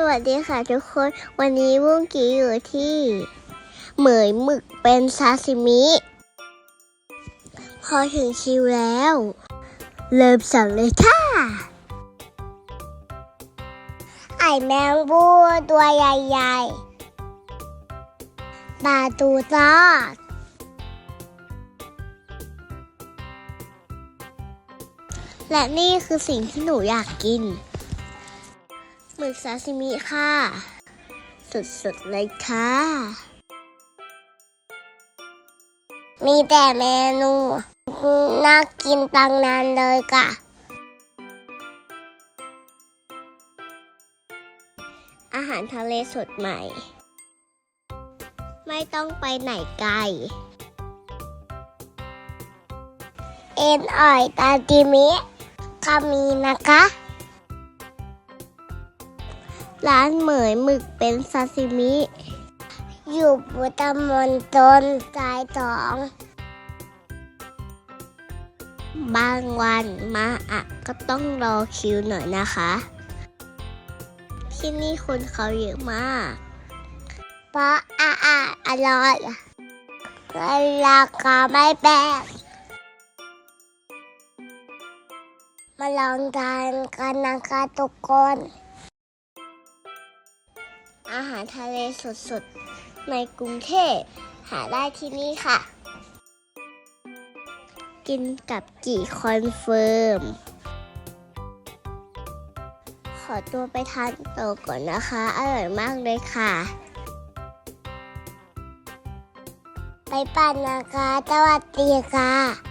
สวัสดีค่ะทุกคน วันนี้วุ้งกี้อยู่ที่ เหมยหมึกเป็นซาซิมิ พอถึงคิวแล้ว เริ่มสั่งเลยค่ะ ไอแมงบูตัวใหญ่ๆปลาตูทอดและนี่คือสิ่งที่หนูอยากกิน หมึกซาซิมิค่ะสุดๆเลยค่ะ มีแต่เมนูน่ากินตังนานเลยค่ะ อาหารทะเลสดใหม่ ไม่ต้องไปไหนไกล เอ็นอ่อยตาจิมิก็มีนะคะ ร้านเหมยหมึกเป็นซาซิมิ อยู่ปุตตมนตนสายสอง บางวันมาอะก็ต้องรอคิวหน่อยนะคะ ที่นี่คนเขาเยอะมาก เพราะอาหารอร่อยราคาไม่แพงมาลองทานกันนะคะทุกคน อาหารทะเลสดๆ ในกรุงเทพหาได้ที่นี่ค่ะ กินกับกี่คอนเฟิร์ม ขอตัวไปทานโตก่อนนะคะ อร่อยมากเลยค่ะ ไปปั่นนะคะสวัสดีค่ะ